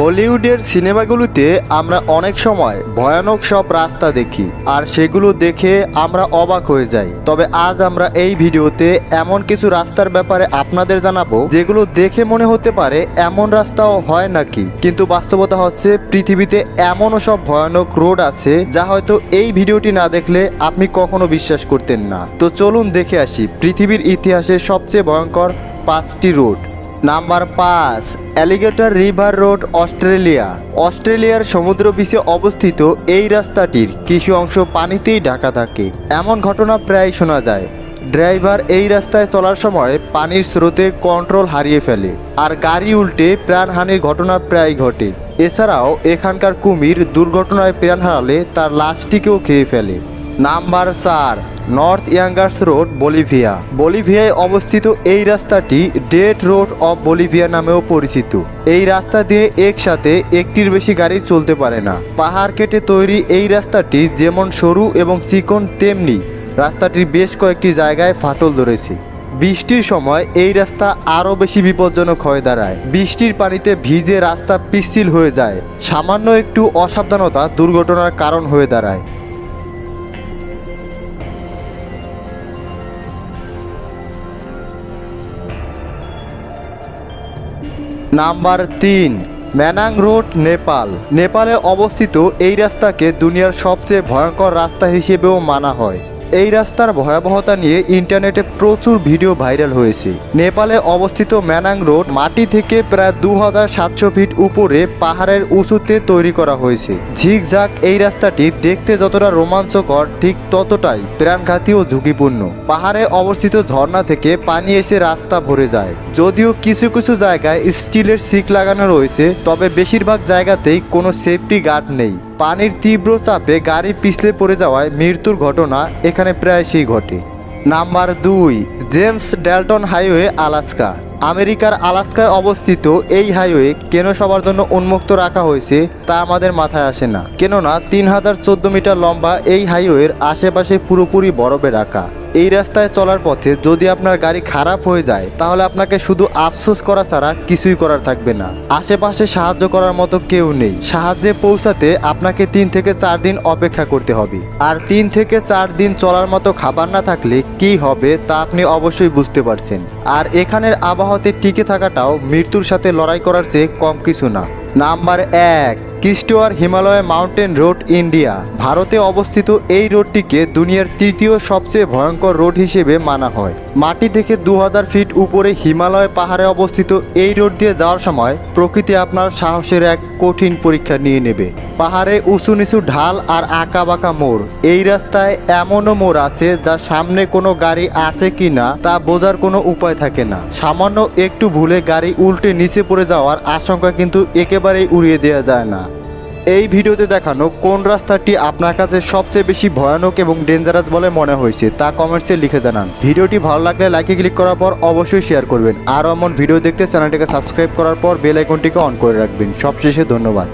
হলিউডের সিনেমাগুলোতে আমরা অনেক সময় ভয়ানক সব রাস্তা দেখি, আর সেগুলো দেখে আমরা অবাক হয়ে যাই। তবে আজ আমরা এই ভিডিওতে এমন কিছু রাস্তার ব্যাপারে আপনাদের জানাব, যেগুলো দেখে মনে হতে পারে এমন রাস্তাও হয় নাকি। কিন্তু বাস্তবতা হচ্ছে, পৃথিবীতে এমনও সব ভয়ানক রোড আছে, যা হয়তো এই ভিডিওটি না দেখলে আপনি কখনো বিশ্বাস করতেন না। তো চলুন দেখে আসি, পৃথিবীর ইতিহাসে সবচেয়ে ভয়ঙ্কর পাঁচটি রোড। নাম্বার পাঁচ, অ্যালিগেটর রিভার রোড, অস্ট্রেলিয়া। অস্ট্রেলিয়ার সমুদ্র বিচে অবস্থিত এই রাস্তাটির কিছু অংশ পানিতেই ঢাকা থাকে। এমন ঘটনা প্রায় শোনা যায়। ড্রাইভার এই রাস্তায় চলার সময় পানির স্রোতে কন্ট্রোল হারিয়ে ফেলে আর গাড়ি উল্টে প্রাণহানির ঘটনা প্রায় ঘটে। এছাড়াও এখানকার কুমির দুর্ঘটনায় প্রাণ হারালে তার লাশটিকেও খেয়ে ফেলে। নাম্বার চার নর্থ ইয়াঙ্গার্স রোড বলিভিয়া বলিভিয়ায় অবস্থিত এই রাস্তাটি ডেট রোড অফ বলিভিয়া নামেও পরিচিত। এই রাস্তা দিয়ে একসাথে একটির বেশি গাড়ি চলতে পারে না। পাহাড় কেটে তৈরি এই রাস্তাটি যেমন সরু এবং চিকন, তেমনি রাস্তাটির বেশ কয়েকটি জায়গায় ফাটল ধরেছে। বৃষ্টির সময় এই রাস্তা আরও বেশি বিপজ্জনক হয়ে দাঁড়ায়। বৃষ্টির পানিতে ভিজে রাস্তা পিচ্ছিল হয়ে যায়। সামান্য একটু অসাবধানতা দুর্ঘটনার কারণ হয়ে দাঁড়ায়। নাম্বার তিন, ম্যানাং রোড, নেপাল। নেপালে অবস্থিত এই রাস্তাকে দুনিয়ার সবচেয়ে ভয়ঙ্কর রাস্তা হিসেবেও মানা হয়। এই রাস্তার ভয়াবহতা নিয়ে ইন্টারনেটে প্রচুর ভিডিও ভাইরাল হয়েছে। নেপালে অবস্থিত ম্যানাং রোড মাটি থেকে প্রায় দু হাজার সাতশো ফিট উপরে পাহাড়ের উঁচুতে তৈরি করা হয়েছে। ঝিকঝাক এই রাস্তাটি দেখতে যতটা রোমাঞ্চকর, ঠিক ততটাই প্রাণঘাতী ও ঝুঁকিপূর্ণ। পাহাড়ে অবস্থিত ঝর্ণা থেকে পানি এসে রাস্তা ভরে যায়। যদিও কিছু কিছু জায়গায় স্টিলের সিক লাগানো রয়েছে, তবে বেশিরভাগ জায়গাতেই কোনো সেফটি গার্ড নেই। পানির তীব্র চাপে গাড়ি পিছলে পড়ে যাওয়ায় মৃত্যুর ঘটনা এখানে প্রায়শই ঘটে। নাম্বার দুই, জেমস ডেলটন হাইওয়ে, আলাস্কা। আমেরিকার আলাস্কায় অবস্থিত এই হাইওয়ে কেন সবার জন্য উন্মুক্ত রাখা হয়েছে তা আমাদের মাথায় আসে না। কেননা তিন হাজার চোদ্দ মিটার লম্বা এই হাইওয়ের আশেপাশে পুরোপুরি বরফে রাখা এই রাস্তায় চলার পথে যদি আপনার গাড়ি খারাপ হয়ে যায়, তাহলে আপনাকে শুধু আফসোস করা ছাড়া কিছুই করার থাকবে না। আশেপাশে সাহায্য করার মতো কেউ নেই। সাহায্যে পৌঁছাতে আপনাকে তিন থেকে চার দিন অপেক্ষা করতে হবে। আর তিন থেকে চার দিন চলার মতো খাবার না থাকলে কি হবে, তা আপনি অবশ্যই বুঝতে পারছেন। আর এখানের আবহাওয়াতে টিকে থাকাটাও মৃত্যুর সাথে লড়াই করার চেয়ে কম কিছু না। নাম্বার এক Kishtwar Himalaya mountain road, India. ভারতে অবস্থিত এই রোডটিকে দুনিয়ার তৃতীয় সবচেয়ে ভয়ঙ্কর রোড হিসেবে মানা হয়। মাটি থেকে দু হাজার ফিট উপরে হিমালয় পাহাড়ে অবস্থিত এই রোড দিয়ে যাওয়ার সময় প্রকৃতি আপনার সাহসের এক কঠিন পরীক্ষা নিয়ে নেবে। পাহাড়ে উঁচু নিচু ঢাল আর আঁকা বাঁকা মোড়। এই রাস্তায় এমনও মোড় আছে যার সামনে কোনো গাড়ি আছে কি না তা বোঝার কোনো উপায় থাকে না। সামান্য একটু ভুলে গাড়ি উল্টে নিচে পড়ে যাওয়ার আশঙ্কা কিন্তু একেবারেই উড়িয়ে দেওয়া যায় না। এই ভিডিওতে দেখানো কোন রাস্তাটি আপনার কাছে সবচেয়ে বেশি ভয়ানক এবং ডেঞ্জারাস বলে মনে হয়েছে তা কমেন্টসে লিখে জানান। ভিডিওটি ভালো লাগলে লাইকে ক্লিক করার পর অবশ্যই শেয়ার করবেন। আরও এমন ভিডিও দেখতে চ্যানেলটিকে সাবস্ক্রাইব করার পর বেল আইকনটিকে অন করে রাখবেন। সবশেষে ধন্যবাদ।